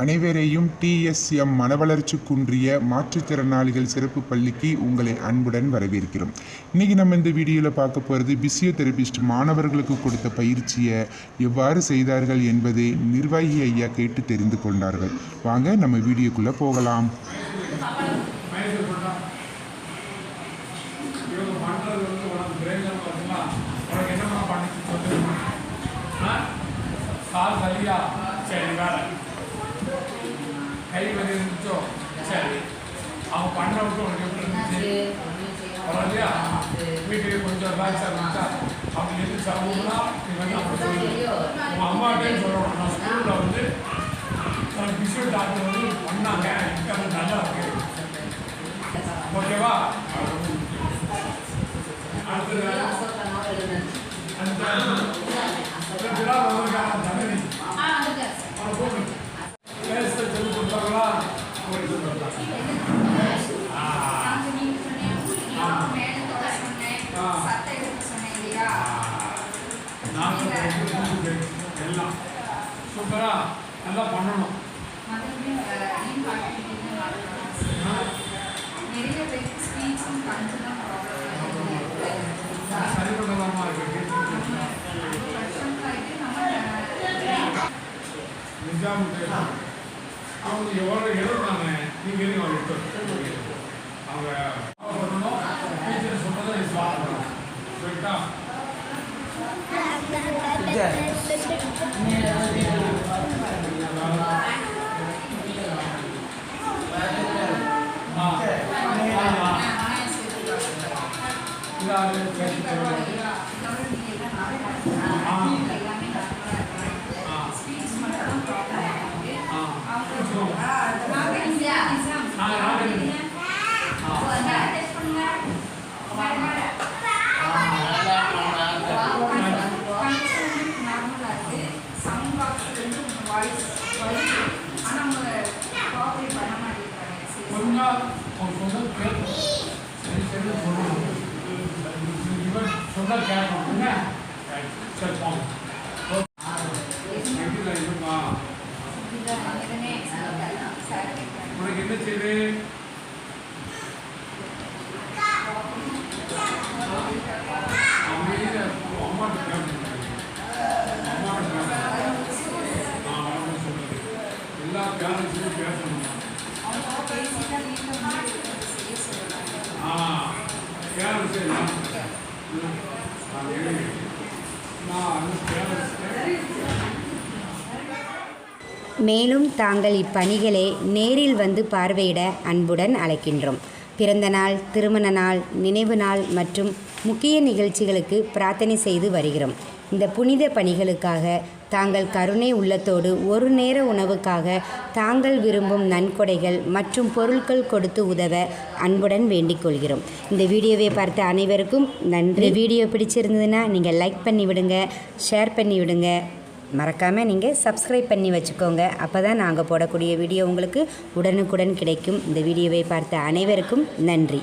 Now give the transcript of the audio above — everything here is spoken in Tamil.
அனைவரையும் டிஎஸ்எம் மனவளர்ச்சி குன்றிய மாற்றுத்திறனாளிகள் சிறப்பு பள்ளிக்கு உங்களை அன்புடன் வரவேற்கிறோம். இன்றைக்கி நம்ம இந்த வீடியோவில் பார்க்க போகிறது பிசியோதெரபிஸ்ட் மாணவர்களுக்கு கொடுத்த பயிற்சியை எவ்வாறு செய்தார்கள் என்பதை நிர்வாகி ஐயா கேட்டு தெரிந்து கொண்டார்கள். வாங்க நம்ம வீடியோக்குள்ளே போகலாம். இவங்க பண்ணுறது கை வலி இருந்துச்சோ சரி. அவங்க பண்ண விட்டு உனக்கு எப்படி இருந்துச்சு? பரவாயில்லையா? வீட்டுக்கு கொஞ்சம் ரிலாக்ஸாக இருந்துச்சா அப்படி எது சமூகம்னா நீ வந்து அப்படி சொல்லு உங்கள் அம்மாட்டே சொல்லணும். நான் ஸ்கூலில் வந்து நான் பிசியோ டாக்டர் வந்து பண்ணாங்க. எனக்கு அது நல்லா இருக்கு. ஓகேவா? அடுத்தது அந்த நான் எல்லாம் சூப்பரா நல்லா பண்ணணும் சரி பண்ணலாமா இருக்கு நிஜாமுக்கு அவங்க எவ்வளோ எழுதுனாங்க நீங்கள் எதுவும் அவங்க அவங்க பண்ணணும் டீச்சர் சொன்னதை aja. Ah, சொன்னால் கேட்கணும் என்ன சரி இருக்குமா உனக்கு என்ன செய்யுது அமைதியா மேலும் தாங்கள் இப்பணிகளை நேரில் வந்து பார்வையிட அன்புடன் அழைக்கின்றோம். பிறந்த நாள் திருமண நாள் நினைவு நாள் மற்றும் முக்கிய நிகழ்ச்சிகளுக்கு பிரார்த்தனை செய்து வருகிறோம். இந்த புனித பணிகளுக்காக தாங்கள் கருணை உள்ளத்தோடு ஒரு நேர உணவுக்காக தாங்கள் விரும்பும் நன்கொடைகள் மற்றும் பொருட்கள் கொடுத்து உதவ அன்புடன் வேண்டிக் கொள்கிறோம். இந்த வீடியோவை பார்த்த அனைவருக்கும் நன்றி. வீடியோ பிடிச்சிருந்ததுன்னா நீங்கள் லைக் பண்ணி விடுங்க ஷேர் பண்ணி விடுங்க. மறக்காமல் நீங்கள் சப்ஸ்கிரைப் பண்ணி வச்சுக்கோங்க. அப்போ தான் நாங்கள் போடக்கூடிய வீடியோ உங்களுக்கு உடனுக்குடன் கிடைக்கும். இந்த வீடியோவை பார்த்த அனைவருக்கும் நன்றி.